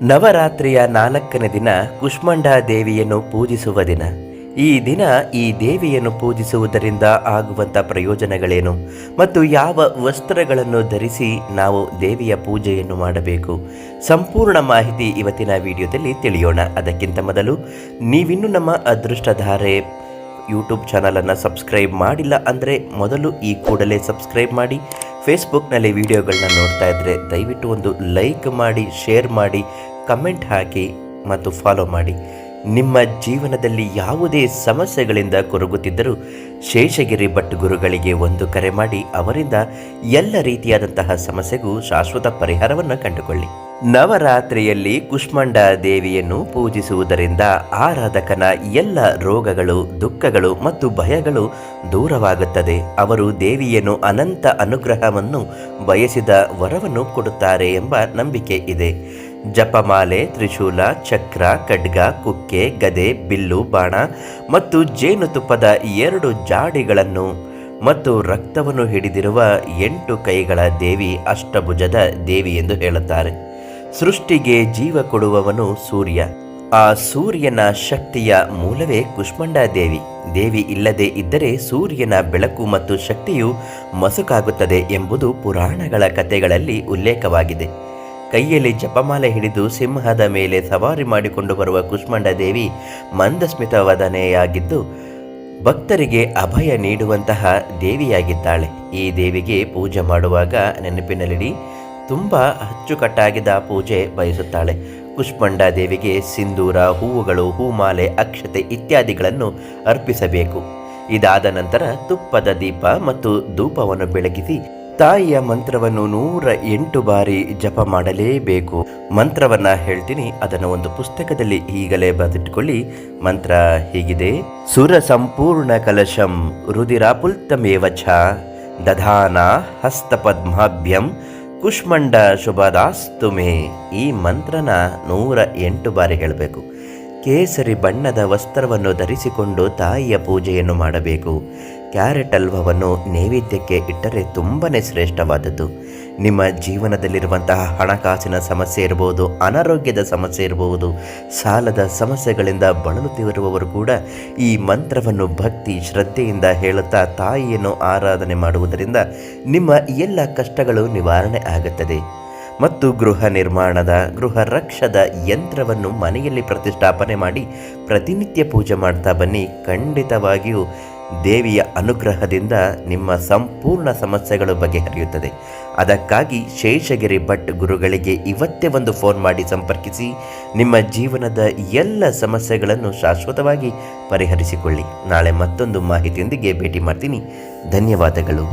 ನವರಾತ್ರಿಯ ನಾಲ್ಕನೇ ದಿನ ಕುಷ್ಮಂಡಾ ದೇವಿಯನ್ನು ಪೂಜಿಸುವ ದಿನ. ಈ ದಿನ ಈ ದೇವಿಯನ್ನು ಪೂಜಿಸುವುದರಿಂದ ಆಗುವಂಥ ಪ್ರಯೋಜನಗಳೇನು? ಮತ್ತು ಯಾವ ವಸ್ತ್ರಗಳನ್ನು ಧರಿಸಿ ನಾವು ದೇವಿಯ ಪೂಜೆಯನ್ನು ಮಾಡಬೇಕು? ಸಂಪೂರ್ಣ ಮಾಹಿತಿ ಇವತ್ತಿನ ವಿಡಿಯೋದಲ್ಲಿ ತಿಳಿಯೋಣ. ಅದಕ್ಕಿಂತ ಮೊದಲು, ನೀವಿನ್ನೂ ನಮ್ಮ ಅದೃಷ್ಟಧಾರೆ ಯೂಟ್ಯೂಬ್ ಚಾನಲನ್ನು ಸಬ್ಸ್ಕ್ರೈಬ್ ಮಾಡಿಲ್ಲ ಅಂದರೆ ಮೊದಲು ಈ ಕೂಡಲೇ ಸಬ್ಸ್ಕ್ರೈಬ್ ಮಾಡಿ. ಫೇಸ್ಬುಕ್ನಲ್ಲಿ ವಿಡಿಯೋಗಳನ್ನ ನೋಡ್ತಾ ಇದ್ದರೆ ದಯವಿಟ್ಟು ಒಂದು ಲೈಕ್ ಮಾಡಿ ಶೇರ್ ಮಾಡಿ ಕಮೆಂಟ್ ಹಾಕಿ ಮತ್ತು ಫಾಲೋ ಮಾಡಿ. ನಿಮ್ಮ ಜೀವನದಲ್ಲಿ ಯಾವುದೇ ಸಮಸ್ಯೆಗಳಿಂದ ಕೊರಗುತ್ತಿದ್ದರೂ ಶೇಷಗಿರಿ ಭಟ್ ಗುರುಗಳಿಗೆ ಒಂದು ಕರೆ ಮಾಡಿ, ಅವರಿಂದ ಎಲ್ಲ ರೀತಿಯಾದಂತಹ ಸಮಸ್ಯೆಗೂ ಶಾಶ್ವತ ಪರಿಹಾರವನ್ನು ಕಂಡುಕೊಳ್ಳಿ. ನವರಾತ್ರಿಯಲ್ಲಿ ಕುಷ್ಮಂಡ ದೇವಿಯನ್ನು ಪೂಜಿಸುವುದರಿಂದ ಆರಾಧಕನ ಎಲ್ಲ ರೋಗಗಳು, ದುಃಖಗಳು ಮತ್ತು ಭಯಗಳು ದೂರವಾಗುತ್ತದೆ. ಅವರು ದೇವಿಯನ್ನು ಅನಂತ ಅನುಗ್ರಹವನ್ನು ಬಯಸಿದ ವರವನ್ನು ಕೊಡುತ್ತಾರೆ ಎಂಬ ನಂಬಿಕೆ ಇದೆ. ಜಪಮಾಲೆ, ತ್ರಿಶೂಲ, ಚಕ್ರ, ಖಡ್ಗ, ಕುಕ್ಕೆ, ಗದೆ, ಬಿಲ್ಲು, ಬಾಣ ಮತ್ತು ಜೇನುತುಪ್ಪದ ಎರಡು ಜಾಡಿಗಳನ್ನು ಮತ್ತು ರಕ್ತವನ್ನು ಹಿಡಿದಿರುವ ಎಂಟು ಕೈಗಳ ದೇವಿ ಅಷ್ಟಭುಜದ ದೇವಿ ಎಂದು ಹೇಳುತ್ತಾರೆ. ಸೃಷ್ಟಿಗೆ ಜೀವ ಕೊಡುವವನು ಸೂರ್ಯ. ಆ ಸೂರ್ಯನ ಶಕ್ತಿಯ ಮೂಲವೇ ಕುಷ್ಮಂಡ ದೇವಿ. ದೇವಿ ಇಲ್ಲದೆ ಇದ್ದರೆ ಸೂರ್ಯನ ಬೆಳಕು ಮತ್ತು ಶಕ್ತಿಯು ಮಸುಕಾಗುತ್ತದೆ ಎಂಬುದು ಪುರಾಣಗಳ ಕಥೆಗಳಲ್ಲಿ ಉಲ್ಲೇಖವಾಗಿದೆ. ಕೈಯಲ್ಲಿ ಜಪಮಾಲೆ ಹಿಡಿದು ಸಿಂಹದ ಮೇಲೆ ಸವಾರಿ ಮಾಡಿಕೊಂಡು ಬರುವ ಕುಷ್ಮಂಡ ದೇವಿ ಮಂದಸ್ಮಿತವದನೆಯಾಗಿದ್ದು, ಭಕ್ತರಿಗೆ ಅಭಯ ನೀಡುವಂತಹ ದೇವಿಯಾಗಿದ್ದಾಳೆ. ಈ ದೇವಿಗೆ ಪೂಜೆ ಮಾಡುವಾಗ ನೆನಪಿನಲ್ಲಿಡಿ ತುಂಬ ಅಚ್ಚುಕಟ್ಟಾಗಿದ್ದ ಪೂಜೆ ಬಯಸುತ್ತಾಳೆ. ಕುಷ್ಮಂಡ ದೇವಿಗೆ ಸಿಂಧೂರ ಹೂವುಗಳು, ಹೂಮಾಲೆ, ಅಕ್ಷತೆ ಇತ್ಯಾದಿಗಳನ್ನು ಅರ್ಪಿಸಬೇಕು. ಇದಾದ ನಂತರ ತುಪ್ಪದ ದೀಪ ಮತ್ತು ಧೂಪವನ್ನು ಬೆಳಗಿಸಿ ತಾಯಿಯ ಮಂತ್ರವನ್ನು ನೂರ ಎಂಟು ಬಾರಿ ಜಪ ಮಾಡಲೇಬೇಕು. ಮಂತ್ರವನ್ನ ಹೇಳ್ತೀನಿ, ಅದನ್ನು ಒಂದು ಪುಸ್ತಕದಲ್ಲಿ ಈಗಲೇ ಬರೆದಿಟ್ಟುಕೊಳ್ಳಿ ಮಂತ್ರ ಹೀಗಿದೆ, ಸುರ ಸಂಪೂರ್ಣ ಕಲಶಂ ರುದಿರಾಪುಲ್ತಮೇವ ಛ ದಧಾನ ಹಸ್ತಪದ್ಮಾಭ್ಯಂ ಕುಷ್ಮಂಡ ಶುಭದಾಸ್ ಮೇ ಈ ಮಂತ್ರನ ನೂರ ಎಂಟು ಬಾರಿ ಹೇಳಬೇಕು. ಕೇಸರಿ ಬಣ್ಣದ ವಸ್ತ್ರವನ್ನು ಧರಿಸಿಕೊಂಡು ತಾಯಿಯ ಪೂಜೆಯನ್ನು ಮಾಡಬೇಕು. ಕ್ಯಾರೆಟ್ ಅಲ್ವವನ್ನು ನೈವೇದ್ಯಕ್ಕೆ ಇಟ್ಟರೆ ತುಂಬಾ ಶ್ರೇಷ್ಠವಾದದ್ದು. ನಿಮ್ಮ ಜೀವನದಲ್ಲಿರುವಂತಹ ಹಣಕಾಸಿನ ಸಮಸ್ಯೆ ಇರಬಹುದು ಅನಾರೋಗ್ಯದ ಸಮಸ್ಯೆ ಇರಬಹುದು ಸಾಲದ ಸಮಸ್ಯೆಗಳಿಂದ ಬಳಲುತ್ತಿರುವವರು ಕೂಡ ಈ ಮಂತ್ರವನ್ನು ಭಕ್ತಿ ಶ್ರದ್ಧೆಯಿಂದ ಹೇಳುತ್ತಾ ತಾಯಿಯನ್ನು ಆರಾಧನೆ ಮಾಡುವುದರಿಂದ ನಿಮ್ಮ ಎಲ್ಲ ಕಷ್ಟಗಳು ನಿವಾರಣೆ ಆಗುತ್ತದೆ. ಮತ್ತು ಗೃಹ ನಿರ್ಮಾಣದ, ಗೃಹ ರಕ್ಷದ ಯಂತ್ರವನ್ನು ಮನೆಯಲ್ಲಿ ಪ್ರತಿಷ್ಠಾಪನೆ ಮಾಡಿ ಪ್ರತಿನಿತ್ಯ ಪೂಜೆ ಮಾಡ್ತಾ ಬನ್ನಿ. ಖಂಡಿತವಾಗಿಯೂ ದೇವಿಯ ಅನುಗ್ರಹದಿಂದ ನಿಮ್ಮ ಸಂಪೂರ್ಣ ಸಮಸ್ಯೆಗಳು ಬಗೆಹರಿಯುತ್ತದೆ. ಅದಕ್ಕಾಗಿ ಶೇಷಗಿರಿ ಭಟ್ ಗುರುಗಳಿಗೆ ಇವತ್ತೇ ಒಂದು ಫೋನ್ ಮಾಡಿ ಸಂಪರ್ಕಿಸಿ, ನಿಮ್ಮ ಜೀವನದ ಎಲ್ಲ ಸಮಸ್ಯೆಗಳನ್ನು ಶಾಶ್ವತವಾಗಿ ಪರಿಹರಿಸಿಕೊಳ್ಳಿ. ನಾಳೆ ಮತ್ತೊಂದು ಮಾಹಿತಿಯೊಂದಿಗೆ ಭೇಟಿ ಮಾಡ್ತೀನಿ. ಧನ್ಯವಾದಗಳು.